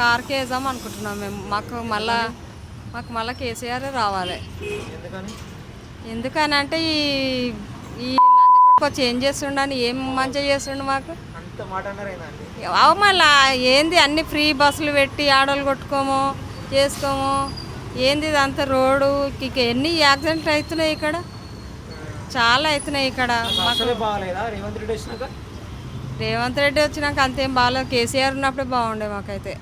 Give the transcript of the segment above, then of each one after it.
కార్కి వేద్దాం అనుకుంటున్నాం మేము. మాకు మళ్ళా మాకు మళ్ళీ కేసీఆర్ రావాలి. ఎందుకని? అంటే ఈ ఈ లంచకొడుకు ఏం చేస్తుండని ఏం మంచిగా చేస్తుండు మాకు? అవు మళ్ళా ఏంది అన్ని ఫ్రీ బస్సులు పెట్టి ఆడోళ్ళు కొట్టుకోము చేసుకోము. ఏంది ఇదంతా రోడ్డు? ఇక ఎన్ని యాక్సిడెంట్లు అవుతున్నాయి ఇక్కడ? చాలా అవుతున్నాయి ఇక్కడ. మాకు అసలే బాగాలేదా? రేవంత్ రెడ్డి వచ్చినాక? రేవంత్ రెడ్డి వచ్చినాక అంతేం బాగాలేదు. కేసీఆర్ ఉన్నప్పుడే బాగుండే మాకైతే.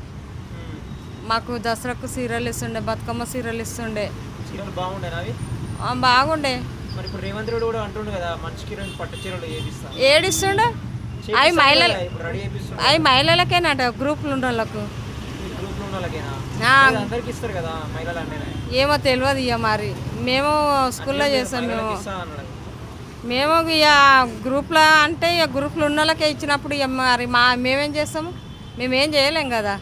మాకు దసరాకు సీరియల్ ఇస్తుండే బతుకమ్మ సీరియల్ ఇస్తుండే. చీరలు బాగుండేనా అవి ఆ, బాగుండే. మరి ఇప్పుడు రేవంత్ రెడ్డి కూడా అంటుండు కదా మంచికి రెండు పట్టు చీరలు చేపిస్తా ఏడిస్తుండే? అవి మహిళలు ఇప్పుడు రెడీ చేపిస్తుండు అవి మహిళలకేనట గ్రూపులు ఉన్న వాళ్ళకు మీ గ్రూప్లో ఉన్న వాళ్ళకేనా ఆ, లేదా అందరికి ఇస్తారు కదా మహిళలు అంటే ఏమో తెలియదు ఇక మరి. మేము స్కూల్లో చేస్తాం మేము. ఇస్తా అన్నాడు. మేము ఇక గ్రూప్లో అంటే ఇక గ్రూప్లో ఉన్న వాళ్ళకే ఇచ్చినప్పుడు ఇక మరి మా మేమేం చేస్తాము? మేమేం చేయలేం కదా.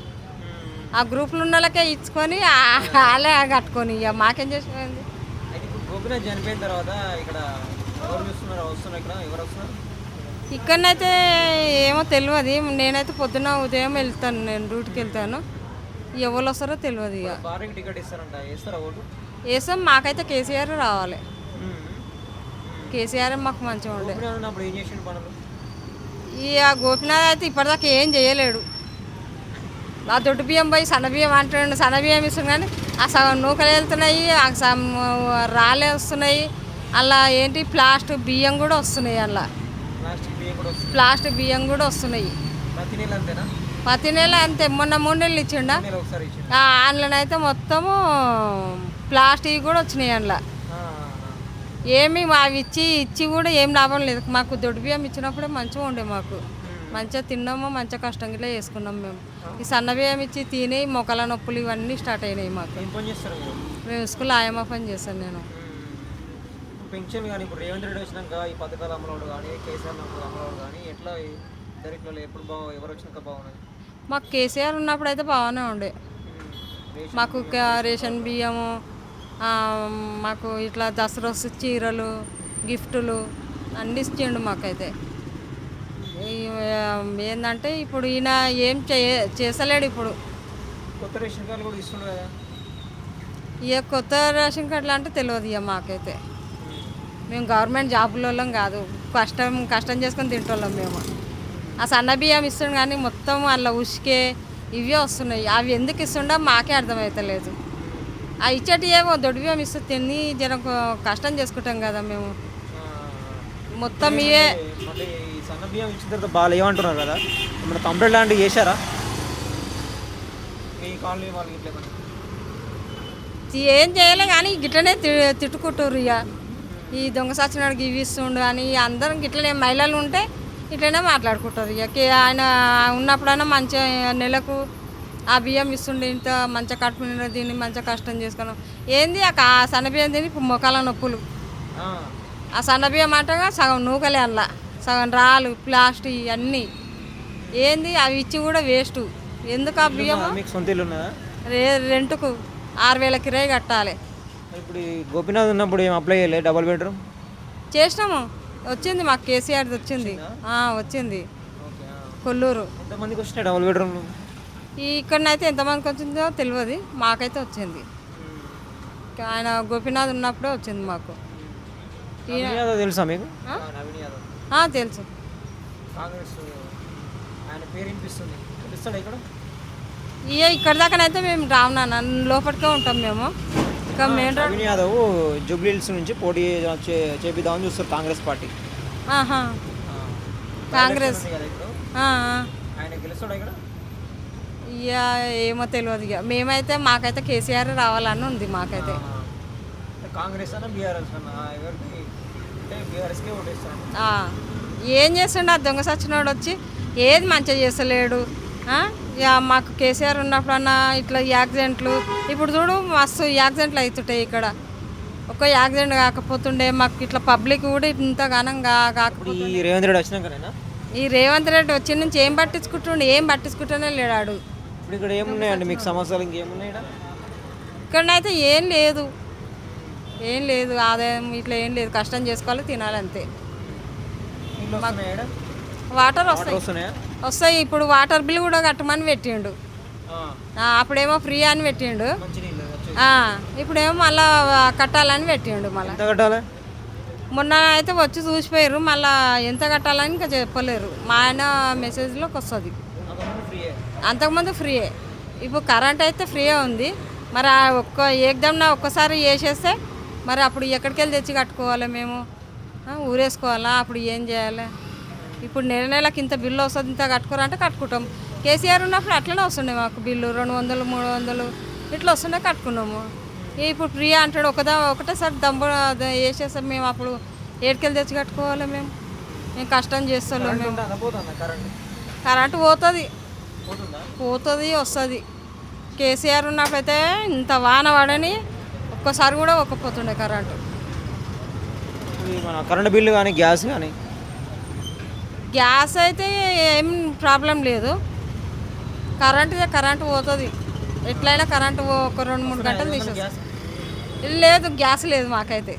ఆ గ్రూప్లో ఉన్న వాళ్ళకే ఇచ్చుకొని వాళ్ళే కట్టుకొని ఇక మాకేం చేసేది? అయితే ఇప్పుడు గోపినాథ్ చనిపోయిన తర్వాత ఇక్కడ ఎవరు చూస్తున్నారు? వస్తున్నారు ఇక్కడ? ఎవరు వస్తున్నారు? ఇక్కడనైతే ఏమో తెలియదు నేనైతే పొద్దున ఉదయం వెళ్తాను నేను డ్యూటీకి వెళ్తాను. ఎవరు వస్తారో తెలియదు ఇక. భార్యకి టికెట్ ఇస్తారంట. వేస్తారా ఓటు? వేసాం మాకైతే కేసీఆర్ రావాలి. కేసీఆర్ మాకు మంచిగా ఉండే. ఆ గోపినాథ్ అయితే ఇప్పటిదాకా ఏం చేయలేడు. ఆ దొడ్డు బియ్యం పోయి సన్న బియ్యం అంటాడు సన్న బియ్యం ఇస్తుంది కానీ ఆ సగం నూకలు వెళ్తున్నాయి ఆ సగం రాలే వస్తున్నాయి అలా ఏంటి ప్లాస్టిక్ బియ్యం కూడా వస్తున్నాయి అలా. ప్లాస్టిక్ బియ్యం కూడా వస్తున్నాయి. ప్రతి నెల అంతే మొన్న మూడు నెలలు ఇచ్చిండా? అందులో అయితే మొత్తము ప్లాస్టిక్ కూడా వచ్చినాయి అందులో. ఏమి అవి ఇచ్చి ఇచ్చి కూడా ఏం లాభం లేదు. మాకు దొడ్డు బియ్యం ఇచ్చినప్పుడే మంచిగా ఉండే మాకు. మంచిగా తిన్నాము మంచిగా కష్టం గిట్లా చేసుకున్నాం మేము. ఈ సన్న బియ్యం ఇచ్చి తిని మొక్కల నొప్పులు ఇవన్నీ స్టార్ట్ అయినాయి మాకు. మేము స్కూల్ ఆయమ్మ పని చేస్తాను నేను. ఇప్పుడు పెన్షన్ కానీ ఇప్పుడు రేవంత్ రెడ్డి వచ్చినాక ఈ పథకాలు అమలవడు కానీ కేసీఆర్ అమలు అమలవడు కానీ ఎట్లా ఈ ఇద్దరిట్లో ఎప్పుడు బాగు ఎవరు వచ్చినాక బాగున్నది మాకు కేసీఆర్ ఉన్నప్పుడు అయితే బాగానే ఉండే. మాకు రేషన్ బియ్యము మాకు ఇట్లా దసరా చీరలు గిఫ్టులు అన్నీ ఇచ్చిండు మాకైతే. ఏందంటే ఇప్పుడు ఈయన ఏం చేసలేడు ఇప్పుడు. కొత్త రేషన్ కార్డులు కూడా ఇస్తుండు కదా? ఇక కొత్త రేషన్ కార్డులు అంటే తెలియదు ఇక మాకైతే. మేము గవర్నమెంట్ జాబులలో కాదు. కష్టం కష్టం చేసుకొని తింటోళ్ళం మేము. ఆ సన్న బియ్యం ఇస్తుండు కానీ మొత్తం అలా ఉసికే ఇవే వస్తున్నాయి. అవి ఎందుకు ఇస్తుండో మాకే అర్థమవుతలేదు ఆ ఇచ్చటి ఏమో దొడ్డు బియ్యం ఇస్తే తిని కొ- కష్టం చేసుకుంటాం కదా మేము. మొత్తం ఇవే. సన్న బియ్యం ఇచ్చిన తర్వాత బాగా ఏమంటున్నారు కదా. మన కంప్లైంట్ లాంటివి చేశారా? మీ కాలనీ ఇట్లా ఏమన్నా? ఏం చేయలే కానీ గిట్లనే తిట్టుకుంటారు ఇక ఈ దొంగ సచ్చినాడికి ఇవి ఇస్తుండు అని అందరం గిట్లనే మహిళలు ఉంటే ఇట్లనే మాట్లాడుకుంటారు ఇక ఆయన ఉన్నప్పుడైనా మంచిగా నెలకు ఆ బియ్యం ఇస్తుండే ఇంత మంచిగా నిండా దీన్ని మంచిగా కష్టం చేసుకున్నాం. ఏంది ఆ సన్న బియ్యం తిని మొక్కల నొప్పులు. ఆ, ఆ సన్న బియ్యం అంటగా సగం నూకలే అలా సగం రాళ్ళు ప్లాస్టిక్ అన్నీ ఏంది? అవి ఇచ్చి కూడా వేస్ట్. ఎందుకు ఆ బియ్యం మీకు సొంత ఇల్లు ఉన్నదా రే రెంట్కు ఆరు వేల కిరాయి కట్టాలి. ఇప్పుడు గోపీనాథ్ ఉన్నప్పుడు ఏం అప్లై చేయలేదు డబల్ బెడ్రూమ్ చేసినాము. వచ్చింది మాకు కేసీఆర్ది వచ్చింది. వచ్చింది. కొల్లూరు. ఎంతమందికి వచ్చినాయి డబల్ బెడ్రూమ్ ఈ ఇక్కడనైతే ఎంతమందికి వచ్చిందో తెలియదు మాకైతే వచ్చింది. ఆయన గోపీనాథ్ ఉన్నప్పుడే వచ్చింది మాకు. తెలుసా మీకు? తెలుసు. కాంగ్రెస్ ఆయన పేరు వినిపిస్తుంది. తెలుస్తాడా ఇక్కడ? ఇక ఇక్కడ దాకానైతే మేము రాము నాన్న లోపలికే ఉంటాం మేము. ఇంకా మెయిన్ రోడ్ నవీన్ యాదవ్ జూబ్లీ హిల్స్ నుంచి పోటీ చే- చేపిద్దామని చూస్తారు కాంగ్రెస్ పార్టీ. ఆహా. కాంగ్రెస్. ఉంది కదా ఇప్పుడు. ఆ, ఆ. ఆయన గెలుస్తాడా ఇక్కడ? ఇక ఏమో తెలియదు ఇక మేమైతే మాకైతే కేసీఆర్ రావాలని ఉంది మాకైతే. కాంగ్రెస్ అన్న బీఆర్ఎస్ అన్న ఎవరికి అంటే బీఆర్ఎస్కే ఓటేస్తాను ఆ, ఏం చేస్తుండే? ఆ దొంగ సచ్చినోడు వచ్చి ఏది మంచిగా చేస్తలేడు. మాకు కేసీఆర్ ఉన్నప్పుడన్నా ఇట్లా యాక్సిడెంట్లు. ఇప్పుడు చూడు మస్తు యాక్సిడెంట్లు అవుతుంటాయి ఇక్కడ. ఒక యాక్సిడెంట్ కాకపోతుండే మాకు ఇట్లా పబ్లిక్ కూడా ఇంత ఘనంగా కాకపోతే ఈ రేవంత్ రెడ్డి వచ్చినాకనేనా ఈ రేవంత్ రెడ్డి వచ్చి నుంచి ఏం పట్టించుకుంటుండే? ఏం పట్టించుకుంటూనే లేడాడు ఇప్పుడు ఇక్కడ ఏమున్నాయండి? మీకు సమస్యలు ఇంకేమున్నాయి ఇక్కడ? ఇక్కడనైతే ఏం లేదు. ఏం లేదు ఆదాయం ఇట్లా ఏం లేదు. కష్టం చేసుకోవాలి తినాలి అంతే? వాటర్ వస్తాయి. వస్తాయి. ఇప్పుడు వాటర్ బిల్ కూడా కట్టమని పెట్టిండు. అప్పుడేమో ఫ్రీ అని పెట్టిండు. ఇప్పుడేమో మళ్ళా కట్టాలని పెట్టిండు మళ్ళీ. మొన్న అయితే వచ్చి చూసిపోయారు మళ్ళా ఎంత కట్టాలని ఇంకా చెప్పలేరు. మా ఆయన మెసేజ్లోకి వస్తుంది. అంతకుముందు ఫ్రీయే. ఇప్పుడు కరెంట్ అయితే ఫ్రీయే ఉంది. మరి ఒక్క ఏకదమ్న ఒక్కసారి వేసేస్తే మరి అప్పుడు ఎక్కడికి వెళ్ళి తెచ్చి కట్టుకోవాలి మేము? ఊరేసుకోవాలా? అప్పుడు ఏం చేయాలి? ఇప్పుడు నెల నెలకి ఇంత బిల్లు వస్తుంది ఇంత కట్టుకోరంటే కట్టుకుంటాం. కేసీఆర్ ఉన్నప్పుడు అట్లనే వస్తుండే మాకు బిల్లు రెండు వందలు మూడు వందలు ఇట్లా వస్తుండే కట్టుకున్నాము. ఇప్పుడు ఫ్రీ అంటాడు ఒకదా ఒకటేసారి దమ్ము వేసేస్తాం మేము అప్పుడు. ఏడుకెళ్ళి తెచ్చి కట్టుకోవాలి మేము? మేము కష్టం చేస్తాం మేము. కరెంట్ పోతుందా? పోతుంది వస్తుంది. కేసీఆర్ ఉన్నప్పుడైతే ఇంత వాన పడని ఒక్కసారి కూడా ఒక్కపోతుండే కరెంటు. ఈ మన కరెంట్ బిల్లు కానీ గ్యాస్ కానీ? గ్యాస్ అయితే ఏం ప్రాబ్లం లేదు. కరెంట్ కరెంటు పోతుంది. ఎట్లయినా కరెంటు ఒక రెండు మూడు గంటలు తీసేస్తుంది లేదు గ్యాస్ లేదు మాకైతే.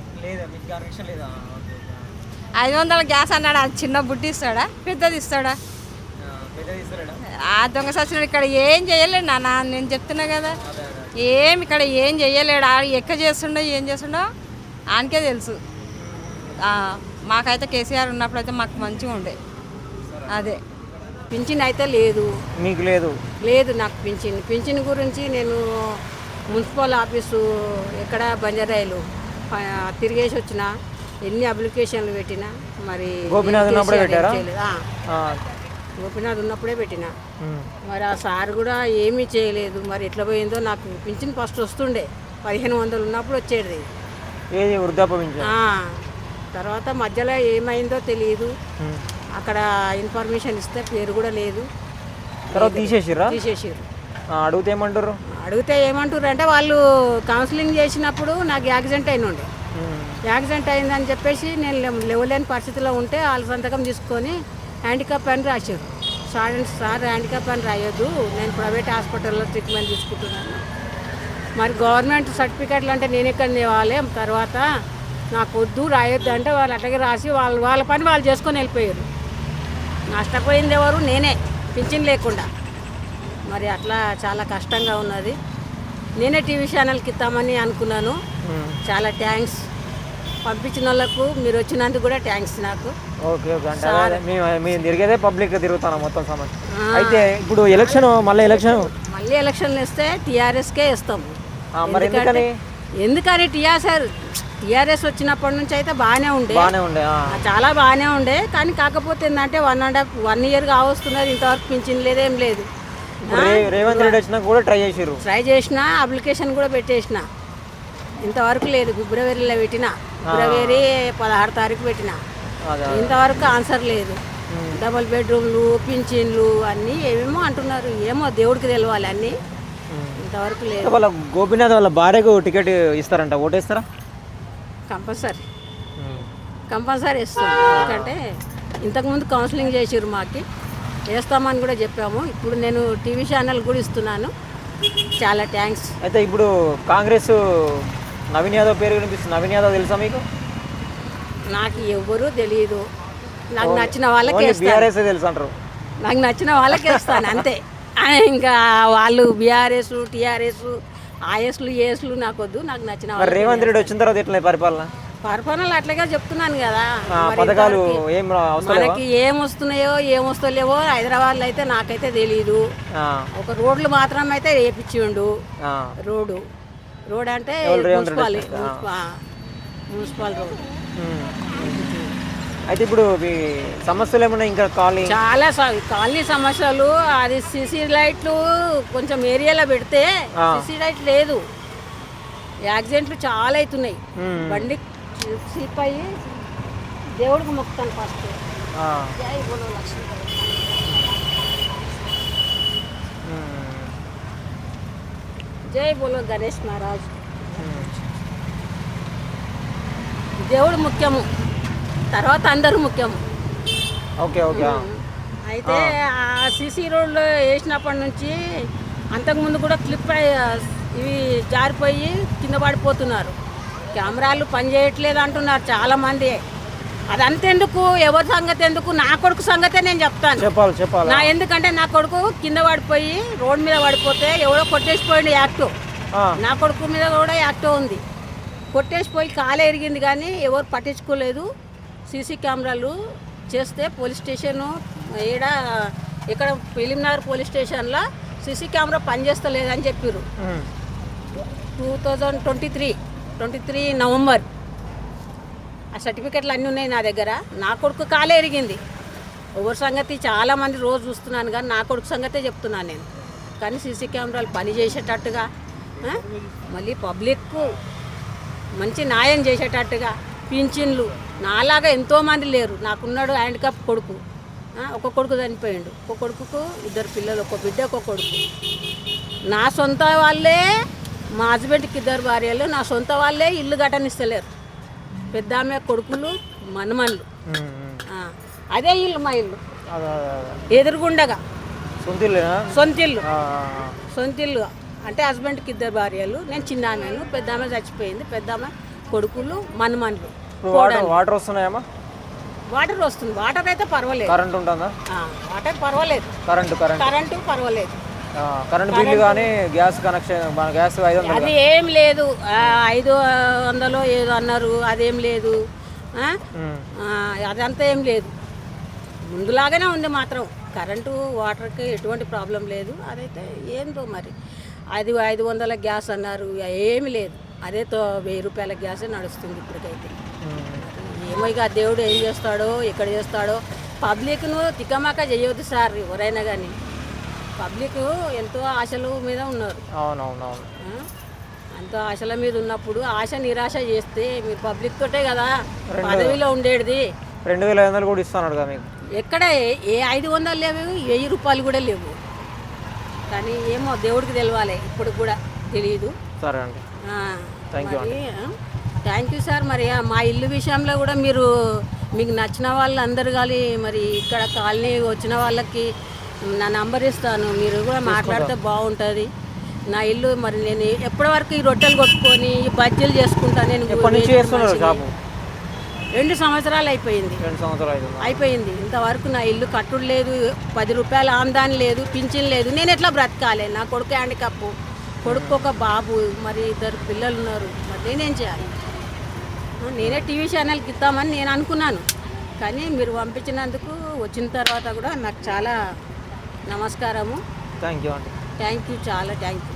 ఐదు వందల గ్యాస్ అన్నాడు? అది చిన్న బుడ్డి ఇస్తాడా? పెద్దది ఇస్తాడా? ఆ, దొంగ సచిన ఇక్కడ ఏం చేయలేడు నాన్న. నేను చెప్తున్నా కదా. ఏం ఇక్కడ ఏం చెయ్యలేడు? ఆ ఎక్క చేస్తుండో ఏం చేస్తుండో ఆయనకే తెలుసు. మాకైతే కేసీఆర్ ఉన్నప్పుడు అయితే మాకు మంచిగా ఉండే. అదే. పింఛన్ అయితే లేదు. మీకు లేదు. లేదు నాకు పింఛన్. పింఛన్ గురించి నేను మున్సిపల్ ఆఫీసు ఎక్కడ బంజారాయిలు తిరిగేసి వచ్చిన ఎన్ని అప్లికేషన్లు పెట్టినా మరి గోపీనాథ్ గోపీనాథ్ ఉన్నప్పుడే పెట్టిన. మరి ఆ సార్ కూడా ఏమీ చేయలేదు. మరి ఎట్లా పోయిందో నాకు పింఛన్ ఫస్ట్ వస్తుండే. పదిహేను వందలు ఉన్నప్పుడు వచ్చేది. ఏది వృద్ధాప్య పింఛన్? ఆ, తర్వాత మధ్యలో ఏమైందో తెలియదు. అక్కడ ఇన్ఫర్మేషన్ ఇస్తే పేరు కూడా లేదు. తర్వాత తీసేసిర్రా? తీసేసారు ఆ, అడిగితే ఏమంటారు? అడిగితే ఏమంటారు అంటే వాళ్ళు కౌన్సిలింగ్ చేసినప్పుడు నాకు యాక్సిడెంట్ అయిన ఉండే ఉమ్. యాక్సిడెంట్ అయిందని చెప్పేసి నేను లేవ- లేవలేని పరిస్థితిలో ఉంటే వాళ్ళ సంతకం తీసుకొని హ్యాండిక్యాప్ అని రాశారు. సార్ సార్ హ్యాండిక్యాప్ అని రాయొద్దు. నేను ప్రైవేట్ హాస్పిటల్లో ట్రీట్మెంట్ తీసుకుంటున్నాను. మరి గవర్నమెంట్ సర్టిఫికెట్లు అంటే నేను ఎక్కడ తేవాలి తర్వాత నాకు వద్దు రాయొద్దు అంటే వాళ్ళు అట్లాగే రాసి వాళ్ళు వాళ్ళ పని వాళ్ళు చేసుకొని వెళ్ళిపోయారు. నష్టపోయింది ఎవరు? నేనే. పింఛన్ లేకుండా. మరి అట్లా చాలా కష్టంగా ఉన్నది. నేనే టీవీ ఛానల్కి ఇద్దామని అనుకున్నాను. చాలా థ్యాంక్స్. పంపించిన వాళ్ళకు మీరు వచ్చినందుకు కూడా థ్యాంక్స్ నాకు. Okay okay. అంటే అదే మేము మేము తిరిగేదే పబ్లిక్ తిరుగుతాను మొత్తం సమస్య అయితే ఇప్పుడు ఎలక్షన్ మళ్ళీ ఎలక్షన్ మళ్ళీ ఎలక్షన్లు ఇస్తే టీఆర్ఎస్కే ఇస్తాం మరి ఎందుకని? ఎందుకని టీఆర్ఎస్ టీఆర్ఎస్ వచ్చినప్పటి నుంచి అయితే బాగానే ఉండే. బాగానే ఉండే ఆ. ఆ, చాలా బాగానే ఉండే. కానీ కాకపోతే ఏంటంటే one and half one year కావస్తున్నది ఇంతవరకు పింఛన్ లేదేం లేదు. ఇప్పుడు రే- రేవంత్ రెడ్డి వచ్చినాక కూడా ట్రై చేసిర్రు. ట్రై చేసిన అప్లికేషన్ కూడా పెట్టేసిన. ఇంతవరకు లేదు. ఫిబ్రవరిలో పెట్టిన. ఫిబ్రవరి పదహారు తారీఖు పెట్టిన. ఇంతవరకు ఆన్సర్ లేదు. డబుల్ బెడ్రూమ్లు పింఛన్లు అన్నీ ఏమేమో అంటున్నారు. ఏమో దేవుడికి తెలవాలి అన్నీ. ఇంతవరకు లేదు. వాళ్ళ గోపీనాథ్ వాళ్ళ భార్యకు టికెట్ ఇస్తారంట. ఓటేస్తారా కంపల్సరీ. కంపల్సరీ ఇస్తాం ఎందుకంటే ఇంతకుముందు కౌన్సిలింగ్ చేసిర్రు మాకి. వేస్తామని కూడా చెప్పాము. ఇప్పుడు నేను టీవీ ఛానల్ కూడా ఇస్తున్నాను. చాలా థ్యాంక్స్ అయితే ఇప్పుడు కాంగ్రెస్ నవీన్ యాదవ్ పేరు వినిపిస్తుంది. నవీన్ యాదవ్ తెలుసా మీకు? నాకు ఎవ్వరూ తెలియదు నాకు నచ్చిన వాళ్ళకే బీఆర్ఎస్ తెలుసు అంటారు నాకు నచ్చిన వాళ్ళకే ఇస్తాను అంతే. ఇంకా వాళ్ళు బీఆర్ఎస్ టీఆర్ఎస్ ఆర్ఎస్లు ఏఎస్లు నాకు వద్దు నాకు నచ్చిన రేవంత్ రెడ్డి వచ్చిన తర్వాత ఎట్లా పరిపాలన? పరిపాలనలు అట్లాగే చెప్తున్నాను కదా. పథకాలు ఏం మనకి ఏం వస్తున్నాయో ఏం వస్తలేవో హైదరాబాద్లో అయితే నాకైతే తెలియదు ఒక రోడ్లు మాత్రం అయితే వేపించిండు. ఆ. రోడ్డు. రోడ్ అంటే మున్సిపాల్ మున్సిపల్ రోడ్. అయితే ఇప్పుడు సమస్యలు ఏమన్నా ఇంకా కాలనీ చాలా కాలనీ సమస్యలు అది సిసి లైట్లు కొంచెం ఏరియాలో పెడితే. సిసి లైట్ లేదు యాక్సిడెంట్లు చాలా అవుతున్నాయి. బండి స్లిప్ అయ్యి దేవుడికి మొక్కుతాను ఫస్ట్ ఆ. జై బోలో లక్ష్మీపతి జై బోలో గణేష్ మహారాజ్. దేవుడు ముఖ్యము. తర్వాత అందరూ ముఖ్యము. Okay okay. అయితే ఆ. సీసీ రోడ్లో వేసినప్పటి నుంచి అంతకుముందు కూడా క్లిప్ ఇవి జారిపోయి కింద పడిపోతున్నారు. కెమెరాలు పనిచేయట్లేదు అంటున్నారు చాలామంది. అది అంతెందుకు ఎవరి సంగతి ఎందుకు నా కొడుకు సంగతే నేను చెప్తాను. చెప్పాలి చెప్పాలి? నా ఎందుకంటే నా కొడుకు కింద పడిపోయి రోడ్ మీద పడిపోతే ఎవడో కొట్టేసిపోయింది యాక్టో. నా కొడుకు మీద కూడా యాక్టో ఉంది. కొట్టేసిపోయి కాలే ఎరిగింది కానీ ఎవరు పట్టించుకోలేదు. సీసీ కెమెరాలు చేస్తే పోలీస్ స్టేషను ఈడ ఇక్కడ ఫిలింనగర్ పోలీస్ స్టేషన్లో సీసీ కెమెరా పనిచేస్తలేదని చెప్పారు two thousand twenty three twenty three November. ఆ సర్టిఫికెట్లు అన్నీ ఉన్నాయి నా దగ్గర. నా కొడుకు కాలే ఎరిగింది. ఎవరి సంగతి చాలామంది రోజు చూస్తున్నాను కానీ నా కొడుకు సంగతే చెప్తున్నాను నేను. కానీ సీసీ కెమెరాలు పని చేసేటట్టుగా మళ్ళీ పబ్లిక్కు మంచి న్యాయం చేసేటట్టుగా పింఛన్లు నాలాగా ఎంతోమంది లేరు. నాకున్నాడు హ్యాండికాప్ కొడుకు. ఒక కొడుకు చనిపోయిండు. ఒక కొడుకుకు ఇద్దరు పిల్లలు ఒక బిడ్డ ఒక కొడుకు. నా సొంత వాళ్ళే మా హస్బెండ్కి ఇద్దరు భార్యలు నా సొంత వాళ్ళే ఇల్లు గట్టనిస్తలేరు పెద్ద ఆమె కొడుకులు మనమన్లు అదే ఇల్లు మా ఇల్లు. ఎదురుగుండగా. సొంతిల్లేనా? సొంత ఇల్లు ఆ, సొంత ఇల్లు అంటే హస్బెండ్కి ఇద్దరు భార్యలు నేను చిన్న ఆమెను. పెద్ద ఆమె చచ్చిపోయింది. పెద్ద ఆమె కొడుకులు మనమన్లు వాటర్ వస్తున్నాయమ్మా? వాటర్ వస్తుంది. వాటర్ అయితే పర్వాలేదు. కరెంట్ ఉంటుందా? వాటర్ పర్వాలేదు. Current current. కరెంటు పర్వాలేదు. కరెంట్ బిల్లు కానీ గ్యాస్ కనెక్షన్ మన గ్యాస్ ఐదు వందలు అది ఏం లేదు. ఐదు వందలు ఏదో అన్నారు అదేం లేదు. అదంతా ఏం లేదు. ముందులాగానే ఉంది మాత్రం. కరెంటు వాటర్కి ఎటువంటి ప్రాబ్లం లేదు. అదైతే ఏందో మరి. అది ఐదు వందల గ్యాస్ అన్నారు ఏమి లేదు. అదే తో వెయ్యి రూపాయల గ్యాసే నడుస్తుంది ఇప్పటికైతే. ఏమో ఇక దేవుడు ఏం చేస్తాడో ఎక్కడ చేస్తాడో. పబ్లిక్ను తికమాక చేయొద్దు సార్ ఎవరైనా కానీ పబ్లిక్ ఎంతో ఆశలు మీద ఉన్నారు. అవునవునవును? అంత ఆశల మీద ఉన్నప్పుడు ఆశ నిరాశ చేస్తే మీరు పబ్లిక్ తోటే కదా పదవిలో ఉండేది. రెండు వేల ఐదు వందలు కూడా ఇస్తున్నాడు కదా మీకు. ఎక్కడ ఏ- ఐదు వందలు లేవు వెయ్యి రూపాయలు కూడా లేవు. కానీ ఏమో దేవుడికి తెలవాలి ఇప్పుడు కూడా తెలియదు సరే అండి. థ్యాంక్ యూ సార్ మరి మా ఇల్లు విషయంలో కూడా మీరు మీకు నచ్చిన వాళ్ళు అందరు కానీ మరి ఇక్కడ కాలనీ వచ్చిన వాళ్ళకి నా నంబర్ ఇస్తాను మీరు కూడా మాట్లాడితే బాగుంటుంది. నా ఇల్లు మరి నేను ఎప్పటి వరకు ఈ రొట్టెలు కొట్టుకొని ఈ బజ్జీలు చేసుకుంటా నేను రెండు సంవత్సరాలు అయిపోయింది. అయిపోయింది. ఇంతవరకు నా ఇల్లు కట్టుడు లేదు పది రూపాయల ఆమ్దాని లేదు పింఛన్ లేదు. నేను ఎట్లా బ్రతకాలి? నా కొడుకు హ్యాండికప్పు కొడుకు ఒక బాబు మరి ఇద్దరు పిల్లలు ఉన్నారు. మరి నేనేం చేయాలి? నేనే టీవీ ఛానల్కి ఇద్దామని నేను అనుకున్నాను. కానీ మీరు పంపించినందుకు వచ్చిన తర్వాత కూడా నాకు చాలా నమస్కారము. థ్యాంక్ యూ అండి థ్యాంక్ యూ చాలా థ్యాంక్ యూ